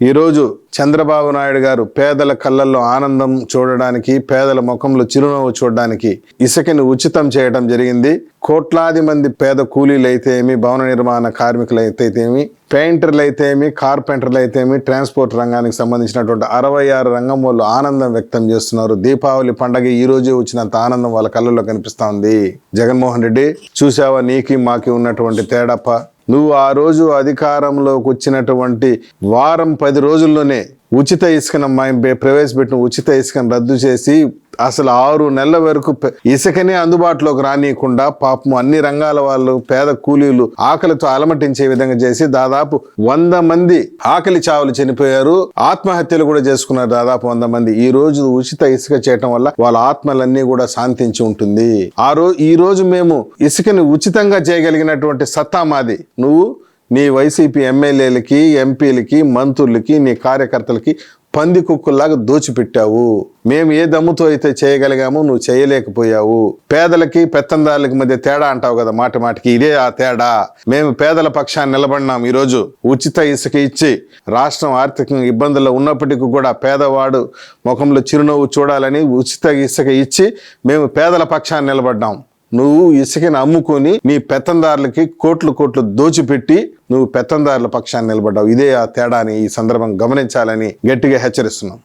ఈరోజు చంద్రబాబు నాయుడు గారు పేదల కళ్ళల్లో ఆనందం చూడడానికి పేదల ముఖంలో చిరునవ్వు చూడడానికి ఇసుకని ఉచితం చేయడం జరిగింది. కోట్లాది మంది పేద కూలీలు అయితేమి భవన నిర్మాణ కార్మికులు అయితేమి పెయింటర్లు అయితేమి కార్పెంటర్లు అయితేమి ట్రాన్స్పోర్ట్ రంగానికి సంబంధించినటువంటి అరవై ఆరు రంగం వాళ్ళు ఆనందం వ్యక్తం చేస్తున్నారు. దీపావళి పండగ ఈ రోజే వచ్చినంత ఆనందం వాళ్ళ కళ్ళల్లో కనిపిస్తోంది జగన్మోహన్ రెడ్డి చూసావా నీకి మాకి ఉన్నటువంటి తేడప్ప? నువ్వు ఆ రోజు అధికారంలోకి వచ్చినటువంటి వారం పది రోజుల్లోనే ఉచిత ఇసుకను మా- ప్రవేశపెట్టిన ఉచిత ఇసుకను రద్దు చేసి అసలు ఆరు నెలల వరకు ఇసుకనే అందుబాటులోకి రానియకుండా పాపం అన్ని రంగాల వాళ్ళు పేద కూలీలు ఆకలితో అలమటించే విధంగా చేసి దాదాపు వంద మంది ఆకలి చావులు చనిపోయారు. ఆత్మహత్యలు కూడా చేసుకున్నారు దాదాపు వంద మంది. ఈ రోజు ఉచిత ఇసుక చేయటం వల్ల వాళ్ళ ఆత్మలన్నీ కూడా శాంతించి ఉంటుంది. ఆ రోజు ఈ రోజు మేము ఇసుకని ఉచితంగా చేయగలిగినటువంటి సత్తా మాది. నువ్వు నీ వైసీపీ ఎమ్మెల్యేలకి ఎంపీలకి మంత్రులకి నీ కార్యకర్తలకి పంది కుక్కులాగా దోచిపెట్టావు. మేము ఏ దమ్ముతో అయితే చేయగలిగామో నువ్వు చేయలేకపోయావు. పేదలకి పెత్తందారులకి మధ్య తేడా అంటావు కదా మాట మాటికి. ఇదే ఆ తేడా. మేము పేదల పక్షాన్ని నిలబడినాం ఈరోజు. ఉచిత ఇసుక ఇచ్చి రాష్ట్రం ఆర్థికంగా ఇబ్బందుల్లో ఉన్నప్పటికీ కూడా పేదవాడు ముఖంలో చిరునవ్వు చూడాలని ఉచిత ఇసుక ఇచ్చి మేము పేదల పక్షాన్ని నిలబడ్డాం. నువ్వు ఇసుకని అమ్ముకొని నీ పెత్తందారులకి కోట్లు కోట్లు దోచిపెట్టి నువ్వు పెత్తందారుల పక్షాన్ని నిలబడ్డావు. ఇదే ఆ తేడాని ఈ సందర్భం గమనించాలని గట్టిగా హెచ్చరిస్తున్నాం.